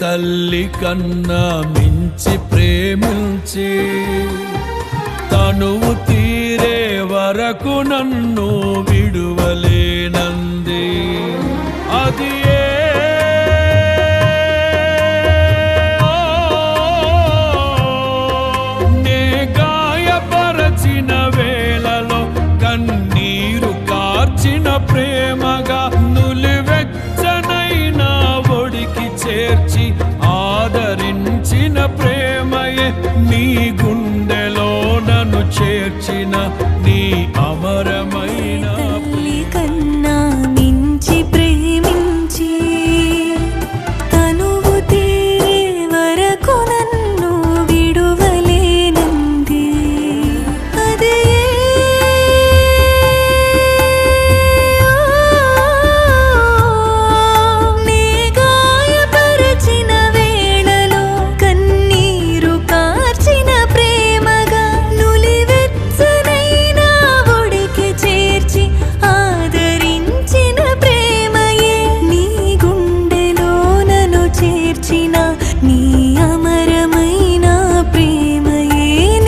తల్లి కన్నా మించి ప్రేమించి తనువు తీరే వరకు నన్ను విడువలేనంది. అది నే గాయపరచిన వేళలో కన్నీరు కార్చిన ప్రేమగా చేర్చి ఆదరించిన ప్రేమయే నీ గుండెలో నన్ను చేర్చిన నీ అమరమైన